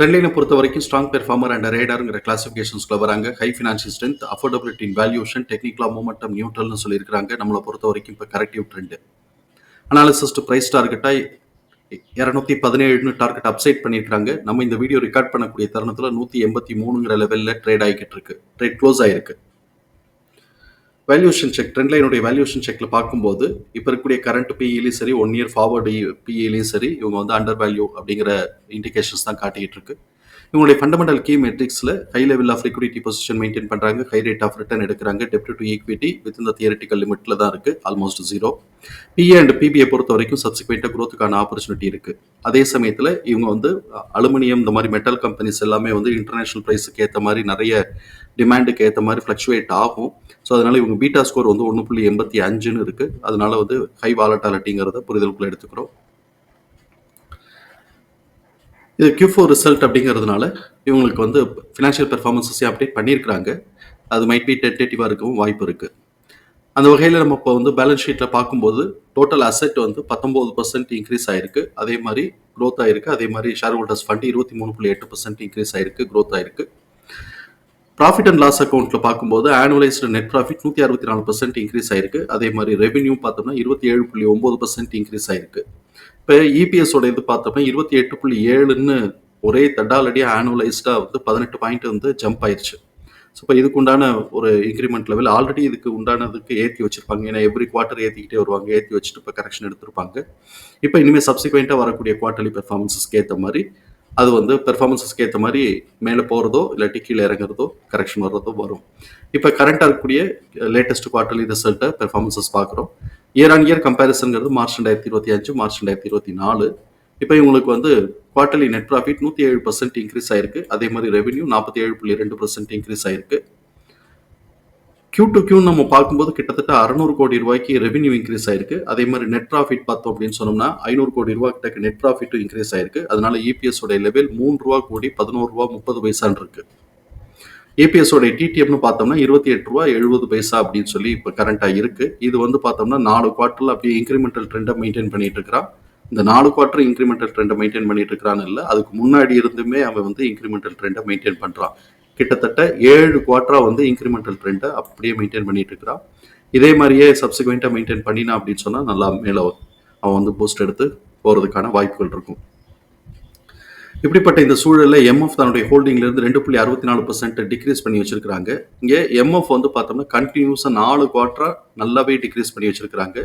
ட்ரெண்ட்லைனை பொறுத்த வரைக்கும் strong performer and ரேடாருங்கிற கிளாசிஃபிகேஷன்ஸ்ல வராங்க. High financial strength affordability in valuation டெக்னிக்கலாக மூமெண்டம் நியூட்ரல்னு சொல்லியிருக்காங்க நம்மளை பொறுத்த வரைக்கும் இப்போ கரெக்டிவ் ட்ரெண்டு அனாலிசிஸ் ப்ரைஸ் டார்கெட்டாக இரநூத்தி பதினேழுன்னு டார்கெட் அப்சைட் பண்ணியிருக்காங்க நம்ம இந்த வீடியோ ரெக்கார்ட் பண்ணக்கூடிய தருணத்தில் நூற்றி எண்பத்தி மூணுங்கிற லெவலில் ட்ரேட் ஆகிக்கிட்டு இருக்கு. ட்ரேட் க்ளோஸ் ஆயிருக்கு. வேல்யூஷன் செக் ட்ரெண்ட் லைனுடைய வேல்யூஷன் செக்கில் பார்க்கும்போது இப்போ இருக்கக்கூடிய கரண்ட் பிஇலையும் சரி ஒன் இயர் ஃபார்வர்டு பிஇலையும் சரி இவங்க வந்து அண்டர் வேல்யூ அப்படிங்கிற இண்டிகேஷன்ஸ் தான் காட்டிக்கிட்டு இருக்கு. இவங்களுடைய fundamental key மெட்ரிக்ஸில் high level of liquidity position maintain பண்ணுறாங்க ஹை ரேட் ஆஃப் ரிட்டர்ன் எடுக்கிறாங்க. டெப்ட் டு ஈக்விட்டி வித் இந்த தியரட்டிக்கல் லிமிட்டில் தான் இருக்குது almost zero PA and PPI பொறுத்த வரைக்கும் சப்சிக்வெண்ட்டாக குரோத்துக்கான ஆப்பர்ச்சுனிட்டி இருக்குது அதே சமயத்தில் இவங்க வந்து அலுமினியம் இந்த மாதிரி மெட்டல் கம்பெனிஸ் எல்லாமே வந்து இன்டர்நேஷனல் ப்ரைஸுக்கு ஏற்ற மாதிரி நிறைய டிமாண்டுக்கு ஏற்ற மாதிரி ஃப்ளக்சுவேட் ஆகும். ஸோ அதனால் இவங்க பீட்டா ஸ்கோர் வந்து ஒன்று புள்ளி எண்பத்தி அஞ்சுன்னு இருக்குது அதனால வந்து ஹை வாலட்டாலிட்டிங்கிறத புரிதலுக்குள்ளே எடுத்துக்கிறோம். இது கியூ ஃபோர் ரிசல்ட் அப்படிங்கிறதுனால இவங்களுக்கு வந்து ஃபினான்ஷியல் பெர்ஃபார்மன்ஸஸையும் அப்டேட் பண்ணியிருக்கிறாங்க. அது மைட் பி டென்டேட்டிவாக இருக்கவும் வாய்ப்பு இருக்குது அந்த வகையில் நம்ம இப்போ வந்து பேலன்ஸ் ஷீட்டில் பார்க்கும்போது டோட்டல் அசெட் வந்து பத்தொம்போது பர்சன்ட் இன்க்ரீஸ் ஆயிருக்கு. அதே மாதிரி க்ரோத் ஆயிருக்கு. அதே மாதிரி ஷேர் ஹோல்டர்ஸ் ஃபண்ட் இருபத்தி மூணு புள்ளி எட்டு பர்சன்ட் இன்க்ரீஸ் ஆயிருக்கு. க்ரோத் ஆயிருக்கு. ப்ராஃபிட் அண்ட் லாஸ் அக்கௌண்ட்டில் பார்க்கும்போது ஆனுவலைஸ்டு நெட் ப்ராஃபிட் நூற்றி அறுபத்தி நாலு பர்சன்ட் இன்க்ரீஸ் ஆயிருக்கு. அதே மாதிரி ரெவென்யூ பார்த்தோம்னா இருபத்தி ஏழு புள்ளி ஒம்பது பர்சன்ட் இன்க்ரீஸ் ஆயிருக்கு. இப்போ இபிஎஸோட இது பார்த்தோம்னா இருபத்தி எட்டு புள்ளி ஏழுன்னு ஒரே தடாலடியாக ஆனுவலைஸ்டாக வந்து பதினெட்டு பாயிண்ட் வந்து ஜம்ப் ஆயிடுச்சு ஸோ இப்போ இதுக்கு உண்டான ஒரு இன்க்ரிமெண்ட் லெவல் ஆல்ரெடி இதுக்கு உண்டானதுக்கு ஏற்றி வச்சிருப்பாங்க. ஏன்னா எவ்ரி குவார்ட்டர் ஏற்றிக்கிட்டே வருவாங்க. ஏற்றி வச்சுட்டு இப்போ கரெக்ஷன் எடுத்திருப்பாங்க. இப்போ இனிமேல் சப்சிக்வெண்ட்டாக வரக்கூடிய குவார்டர்லி பெர்ஃபார்மன்ஸஸ்க்கு ஏற்ற மாதிரி அது வந்து பெர்ஃபார்மன்ஸஸ்க்கு ஏற்ற மாதிரி மேலே போகிறதோ இல்லாட்டி கீழே இறங்குறதோ கரெக்ஷன் வர்றதோ வரும். இப்போ கரண்ட்டாக இருக்கக்கூடிய லேட்டஸ்ட் குவார்டர்லி ரிசல்ட்டை பெர்ஃபார்மன்ஸஸ் பார்க்குறோம். இயர் ஆன் இயர் கம்பேரிசன்ங்கிறது மார்ச் ரெண்டாயிரத்தி இருபத்தி அஞ்சு மார்ச் ரெண்டாயிரத்தி இருபத்தி நாலு. இப்போ இவங்களுக்கு வந்து குவார்ட்டர்லி நெட் ப்ராஃபிட் நூற்றி ஏழு பர்சன்ட் இன்க்ரீஸ் ஆயிருக்கு. அதே மாதிரி ரெவென்யூ நாற்பத்தி ஏழு புள்ளி ரெண்டு பர்சன்ட் இன்க்ரீஸ் ஆயிருக்கு. கியூ டு கியூ நம்ம பார்க்கும்போது கிட்டத்தட்ட அறநூறு கோடி ரூபாய்க்கு ரெவென்யூ இன்க்ரீஸ் ஆயிருக்கு. அதே மாதிரி நெட் ப்ராஃபிட் பார்த்தோம் அப்படின்னு சொன்னோம்னா ஐநூறு கோடி ரூபா கிட்ட நெட் ப்ராஃபிட்டும் இன்க்ரீஸ் ஆயிருக்கு. அதனால இபிஎஸ் உடைய லெவல் மூணு ரூபா கோடி பதினோரு ரூபா முப்பது பைசான் இருக்கு. ஏபிஎஸ் டிடிஎம்னு பார்த்தோம்னா இருபத்தி எட்டு ரூபா எழுபது பைசா அப்படின்னு சொல்லி இப்போ கரண்டாக இருக்கு. இது வந்து பார்த்தோம்னா நாலு குவார்ட்டர்ல அப்படியே இன்க்ரிமெண்டல் ட்ரெண்டை மெயின்டைன் பண்ணிட்டு இருக்கிறான். இந்த நாலு குவார்ட்டர் இன்க்ரிமெண்டல் ட்ரெண்டை மெயின்டைன் பண்ணிட்டு இருக்கிறான்னு இல்லை அதுக்கு முன்னாடி இருந்துமே அவன் வந்து இன்க்ரிமெண்டல் ட்ரெண்டை மெயின்டைன் பண்ணுறான் கிட்டத்தட்ட ஏழு குவார்ட்டரா வந்து இன்க்ரிமெண்டல் ட்ரெண்டை அப்படியே மெயின்டைன் பண்ணிட்டு இருக்கிறான். இதே மாதிரியே சப்சிக்வெண்ட்டாக மெயின்டைன் பண்ணினா அப்படின்னு சொன்னால் நல்லா மேலே அவன் வந்து பூஸ்ட் எடுத்து போகிறதுக்கான வாய்ப்புகள் இருக்கும். இப்படிப்பட்ட இந்த சூழலில் எம்எஃப் தன்னுடைய ஹோல்டிங்லேருந்து ரெண்டு புள்ளி அறுபத்தி நாலு பர்சன்ட் டிக்ரீஸ் பண்ணி வச்சிருக்காங்க இங்கே எம்எஃப் வந்து பார்த்தோம்னா கண்டினியூஸாக நாலு குவார்ட்டராக நல்லாவே டிக்ரீஸ் பண்ணி வச்சிருக்கிறாங்க.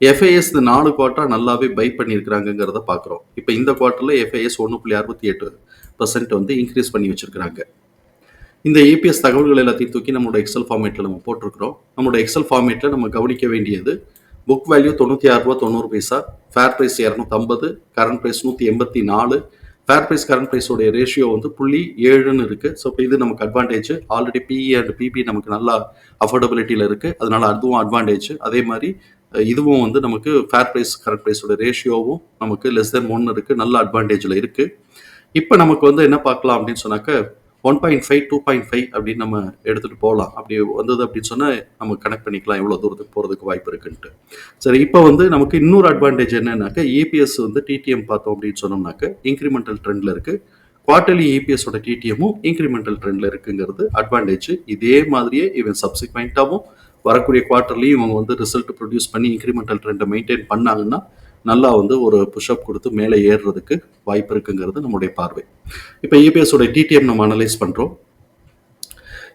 எஃப்ஐஎஸ் இந்த நாலு குவார்ட்டராக நல்லாவே பை பண்ணியிருக்கிறாங்கிறத பார்க்குறோம் இப்போ இந்த குவார்ட்டரில் எஃப்ஐஎஸ் ஒன்று புள்ளி அறுபத்தி எட்டு பர்சன்ட் வந்து இன்க்ரீஸ் பண்ணி வச்சிருக்கிறாங்க. இந்த ஏபிஎஸ் தகவல்கள் எல்லாத்தையும் தூக்கி நம்மளோட எக்ஸல் ஃபார்மேட்டில் நம்ம போட்டிருக்கிறோம். நம்மளோட எக்ஸல் ஃபார்மேட்டில் நம்ம கவனிக்க வேண்டியது புக் வேல்யூ தொண்ணூற்றி ஆறு ரூபா தொண்ணூறு பைசா ஃபேர் ப்ரைஸ் இரநூத்தம்பது கரண்ட் ப்ரைஸ் நூற்றி எண்பத்தி நாலு ஃபேர் ப்ரைஸ் கரண்ட் ப்ரைஸோடைய ரேஷியோ வந்து புள்ளி ஏழுன்னு இருக்குது ஸோ இப்போ இது நமக்கு advantage already PE and PB நமக்கு நல்லா அஃபோர்டபிலிட்டியில் இருக்குது அதனால் அதுவும் அட்வான்டேஜ் அதே மாதிரி இதுவும் வந்து நமக்கு ஃபேர் ப்ரைஸ் கரண்ட் ப்ரைஸோட ரேஷியோவும் நமக்கு லெஸ் தென் ஒன்று இருக்குது நல்ல அட்வான்டேஜில் இருக்குது இப்போ நமக்கு வந்து என்ன பார்க்கலாம் அப்படின்னு சொன்னாக்க one point five two point five அப்படின்னு நம்ம எடுத்துகிட்டு போகலாம் அப்படி வந்தது அப்படின்னு சொன்னால் நம்ம கனெக்ட் பண்ணிக்கலாம். எவ்வளோ தூரத்துக்கு போகிறதுக்கு வாய்ப்பு இருக்குன்ட்டு. சரி இப்போ வந்து நமக்கு இன்னொரு அட்வான்டேஜ் என்னன்னாக்கா இபிஎஸ் வந்து டிடிஎம் பார்த்தோம் அப்படின்னு சொன்னோம்னாக்க இன்க்ரிமெண்டல் ட்ரெண்டில் இருக்குது குவார்டர்லி இபிஎஸோட டிடிஎம்மும் இன்க்ரிமெண்டல் ட்ரெண்டில் இருக்குங்கிறது அட்வான்டேஜ் இதே மாதிரியே இவன் சப்சிக்வெண்ட்டாகவும் வரக்கூடிய குவார்ட்டர்லையும் இவங்க வந்து ரிசல்ட் ப்ரொடியூஸ் பண்ணி இன்க்ரிமெண்டல் ட்ரெண்டை மெயின்டைன் பண்ணாங்கன்னா நல்லா வந்து ஒரு புஷ்அப் கொடுத்து மேலே ஏறுறதுக்கு வாய்ப்பு இருக்குங்கிறது நம்முடைய பார்வை. இப்போ இபிஎஸோட டிடிஎம் நம்ம அனலைஸ் பண்ணுறோம்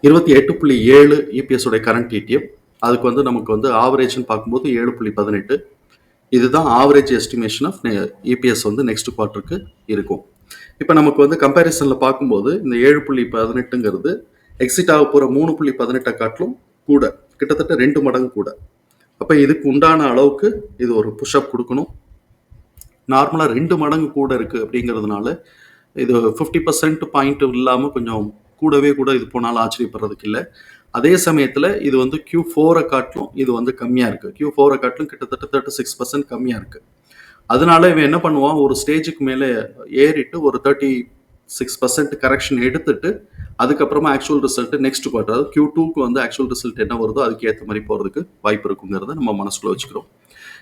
இருபத்தி எட்டு புள்ளி ஏழு இபிஎஸோட கரண்ட் டிடிஎம் அதுக்கு வந்து நமக்கு வந்து ஆவரேஜ்னு பார்க்கும்போது ஏழு புள்ளி பதினெட்டு. இதுதான் ஆவரேஜ் எஸ்டிமேஷன் ஆஃப் இபிஎஸ் வந்து நெக்ஸ்ட் குவார்ட்டருக்கு இருக்கும். இப்போ நமக்கு வந்து கம்பேரிசனில் பார்க்கும்போது இந்த ஏழு புள்ளி பதினெட்டுங்கிறது எக்ஸிட் ஆக போகிற மூணு புள்ளி பதினெட்டை காட்டிலும் கூட கிட்டத்தட்ட ரெண்டு மடங்கு கூட. அப்போ இதுக்கு உண்டான அளவுக்கு இது ஒரு புஷ்அப் கொடுக்கணும். நார்மலாக ரெண்டு மடங்கு கூட இருக்குது அப்படிங்கிறதுனால இது ஃபிஃப்டி பர்சன்ட் பாயிண்ட் இல்லாமல் கொஞ்சம் கூடவே கூட இது போனாலும் ஆச்சரியப்படுறதுக்கு இல்லை. அதே சமயத்தில் இது வந்து கியூ ஃபோரை காட்டிலும் இது வந்து கம்மியாக இருக்குது கியூ ஃபோரை காட்டிலும் கிட்டத்தட்ட தேர்ட்டி சிக்ஸ் பர்சன்ட் கம்மியாக இருக்குது அதனால இவன் என்ன பண்ணுவான்? ஒரு ஸ்டேஜுக்கு மேலே ஏறிட்டு ஒரு தேர்ட்டி சிக்ஸ் பர்சன்ட் கரெக்ஷன் எடுத்துட்டு அதுக்கப்புறமா ஆக்சுவல் ரிசல்ட் நெக்ஸ்ட் குவார்டர் அதாவது கியூ டூக்கு வந்து ஆக்சுவல் ரிசல்ட் என்ன வருதோ அதுக்கு ஏற்ற மாதிரி போகிறதுக்கு வாய்ப்பு இருக்குங்கிறத நம்ம மனசுக்குள்ள வச்சுக்கிறோம்.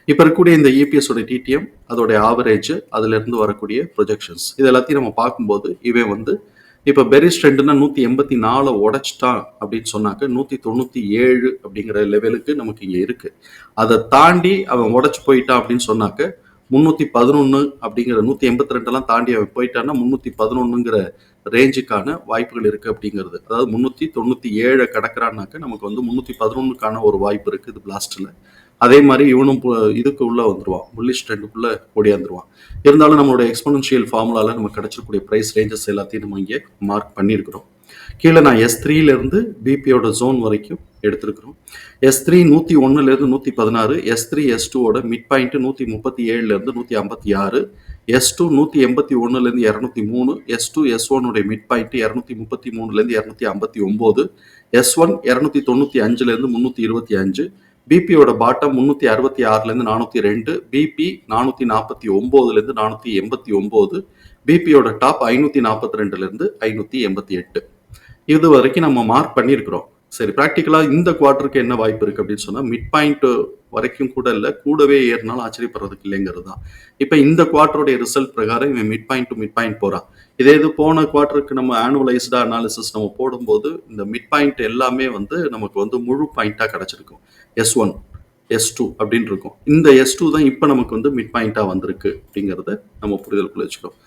இப்போ இருக்கக்கூடிய இந்த இபிஎஸோட டிடிஎம் அதோடைய ஆவரேஜ் அதுலேருந்து வரக்கூடிய ப்ரொஜெக்ஷன்ஸ் இது எல்லாத்தையும் நம்ம பார்க்கும்போது இவன் வந்து இப்போ பெரிஸ் ட்ரெண்டுனா நூற்றி எண்பத்தி நாலை உடைச்சிட்டான் அப்படின்னு சொன்னாக்க நூற்றி தொண்ணூற்றி ஏழு அப்படிங்கிற லெவலுக்கு நமக்கு இங்கே இருக்குது அதை தாண்டி அவன் உடைச்சு போயிட்டான் அப்படின்னு சொன்னாக்க முந்நூற்றி பதினொன்று அப்படிங்கிற நூற்றி எண்பத்தி ரெண்டெல்லாம் தாண்டி அவன் போயிட்டான்னா முந்நூற்றி பதினொன்றுங்கிற ரேஞ்சுக்கான வாய்ப்புகள் இருக்குது அப்படிங்கிறது. அதாவது முந்நூற்றி தொண்ணூற்றி ஏழை கடக்கிறான்னாக்க நமக்கு வந்து முந்நூற்றி பதினொன்றுக்கான ஒரு வாய்ப்பு இருக்குது இது பிளாஸ்டில் அதே மாதிரி இவனும் பு- இதுக்கு உள்ளே வந்துடுவான் புல்லிஷ் ட்ரெண்டுக்குள்ளே ஓடியாந்துருவான் இருந்தாலும் நம்மளோட எக்ஸ்பனன்ஷியல் ஃபார்முலால நம்ம கிடைச்சிருக்கூடிய ப்ரைஸ் ரேஞ்சஸ் எல்லாத்தையும் நம்ம இங்கே மார்க் பண்ணியிருக்கிறோம். கீழே நான் எஸ் த்ரீலேருந்து பிபியோட ஜோன் வரைக்கும் எடுத்திருக்கிறோம். எஸ் த்ரீ நூற்றி ஒன்றுலேருந்து நூற்றி பதினாறு எஸ் த்ரீ எஸ் டூவோட மிட் பாயிண்ட்டு நூற்றி முப்பத்தி ஏழுலேருந்து நூற்றி ஐம்பத்தி ஆறு எஸ் டூ நூற்றி எண்பத்தி ஒன்றுலேருந்து இரநூத்தி மூணு எஸ் டூ எஸ் ஒன்னுடைய மிட் பாயிண்ட்டு இரநூத்தி முப்பத்தி மூணுலேருந்து இரநூத்தி ஐம்பத்தி ஒம்பது எஸ் ஒன் இரநூத்தி தொண்ணூற்றி அஞ்சுலேருந்து முந்நூற்றி இருபத்தி அஞ்சு பிபியோட பாட்டம் முந்நூற்றி அறுபத்தி ஆறுலேருந்து நானூற்றி ரெண்டு பிபி நானூற்றி நாற்பத்தி ஒம்போதுலேருந்து நானூற்றி எண்பத்தி ஒம்பது பிபியோட டாப் ஐநூற்றி நாற்பத்தி ரெண்டுலேருந்து ஐநூற்றி எண்பத்தி எட்டு. இது வரைக்கும் நம்ம மார்க் பண்ணியிருக்கிறோம். சரி ப்ராக்டிக்கலாக இந்த குவார்ட்டருக்கு என்ன வாய்ப்பு இருக்குது அப்படின்னு சொன்னால் மிட் பாயிண்ட் வரைக்கும் கூட இல்லை கூடவே ஏறினாலும் ஆச்சரியப்படுறதுக்கு இல்லைங்கிறது தான். இப்போ இந்த குவார்ட்டருடைய ரிசல்ட் பிரகாரம் இவன் mid point to mid point போகிறான் இதே இது போன குவார்ட்டருக்கு நம்ம ஆனுவலைஸ்டாக அனாலிசிஸ் நம்ம போடும்போது இந்த மிட் பாயிண்ட் எல்லாமே வந்து நமக்கு வந்து முழு பாயிண்ட்டாக கிடச்சிருக்கும். எஸ் ஒன் எஸ் டூ அப்படின்னு இருக்கும். இந்த எஸ் டூ தான் இப்போ நமக்கு வந்து மிட் பாயிண்ட்டாக வந்திருக்கு அப்படிங்கிறத நம்ம புரிதலுக்குள்ள வச்சுக்கிறோம்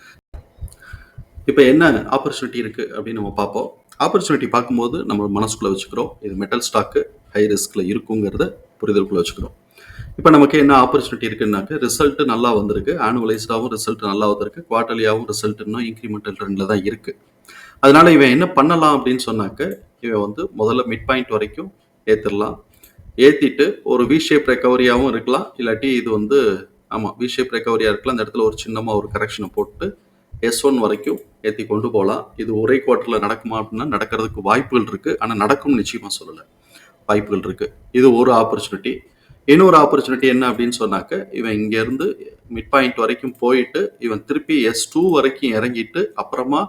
இப்போ என்ன ஆப்பர்ச்சுனிட்டி இருக்குது அப்படின்னு நம்ம பார்ப்போம். ஆப்பர்ச்சுனிட்டி பார்க்கும்போது நம்ம மனசுக்குள்ளே வச்சுக்கிறோம். இது மெட்டல் ஸ்டாக்கு ஹை ரிஸ்கில் இருக்குங்கிறத புரிதலுக்குள்ளே வச்சுக்கிறோம். இப்போ நமக்கு என்ன ஆப்பர்ச்சுனிட்டி இருக்குன்னாக்க ரிசல்ட் நல்லா வந்திருக்கு. ஆனுவலைஸ்டாகவும் ரிசல்ட் நல்லா வந்திருக்கு. குவார்டர்லியாகவும் ரிசல்ட் இன்னும் இன்க்ரிமெண்டல் ட்ரெண்டில் தான் இருக்குது அதனால இவன் என்ன பண்ணலாம் அப்படின்னு சொன்னாக்க இவன் வந்து முதல்ல மிட் பாயிண்ட் வரைக்கும் ஏற்றிடலாம் ஏற்றிட்டு ஒரு வி ஷேப் ரெக்கவரியாகவும் இருக்கலாம். இல்லாட்டி இது வந்து ஆமாம் வி ஷேப் ரெக்கவரியாக இருக்கலாம். அந்த இடத்துல ஒரு சின்னமாக ஒரு கரெக்ஷனை போட்டு எஸ் ஒன் வரைக்கும் ஏற்றி கொண்டு போகலாம் இது ஒரே குவார்ட்டரில் நடக்குமா அப்படின்னா நடக்கிறதுக்கு வாய்ப்புகள் இருக்குது ஆனால் நடக்கும்னு நிச்சயமாக சொல்லலை. வாய்ப்புகள் இருக்குது இது ஒரு ஆப்பர்ச்சுனிட்டி இன்னொரு ஆப்பர்ச்சுனிட்டி என்ன அப்படின்னு சொன்னாக்க இவன் இங்கேருந்து மிட் பாயிண்ட் வரைக்கும் போயிட்டு இவன் திருப்பி எஸ் டூ வரைக்கும் இறங்கிட்டு அப்புறமா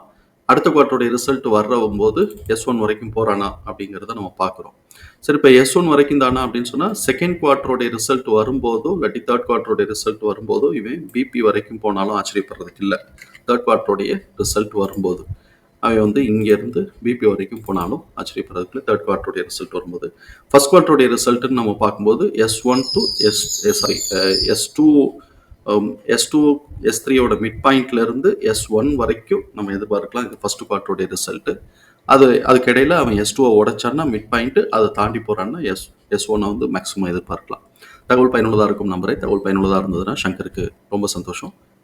அடுத்த குவார்ட்டருடைய ரிசல்ட் வர்றவும்போது எஸ் ஒன் வரைக்கும் போகிறானா அப்படிங்கிறத நம்ம பார்க்குறோம். சரி இப்போ எஸ் ஒன் வரைக்கும் தானா அப்படின்னு சொன்னால் செகண்ட் குவார்ட்டருடைய ரிசல்ட் வரும்போதோ இல்லாட்டி தேர்ட் குவார்ட்டருடைய ரிசல்ட் வரும்போதோ இவன் பிபி வரைக்கும் போனாலும் ஆச்சரியப்படுறதுக்கு இல்லை. தேர்ட் குவார்ட்டருடைய ரிசல்ட் வரும்போது அவன் வந்து இங்கேருந்து பிபி வரைக்கும் போனாலும் ஆச்சரியப்படுறதுக்கு தேர்ட் குவார்ட்டருடைய ரிசல்ட் வரும்போது ஃபர்ஸ்ட் குவார்ட்டருடைய ரிசல்ட்னு நம்ம பார்க்கும்போது S one to S sorry S two S two S த்ரீயோட மிட் பாயிண்ட்லேருந்து எஸ் ஒன் வரைக்கும் நம்ம எதிர்பார்க்கலாம். இது ஃபர்ஸ்ட் குவார்ட்டருடைய ரிசல்ட்டு அது அதுக்கிடையில் அவன் எஸ் டூவை உடைச்சான்னா மிட் பாயிண்ட்டு அதை தாண்டி போகிறான்னா எஸ் எஸ் ஒன்னை வந்து மேக்ஸிமம் எதிர்பார்க்கலாம். தகவல் பயனுள்ளதாக இருக்கும் நம்பரை தகவல் பயனுள்ளதாக இருந்ததுன்னா சங்கருக்கு ரொம்ப சந்தோஷம்.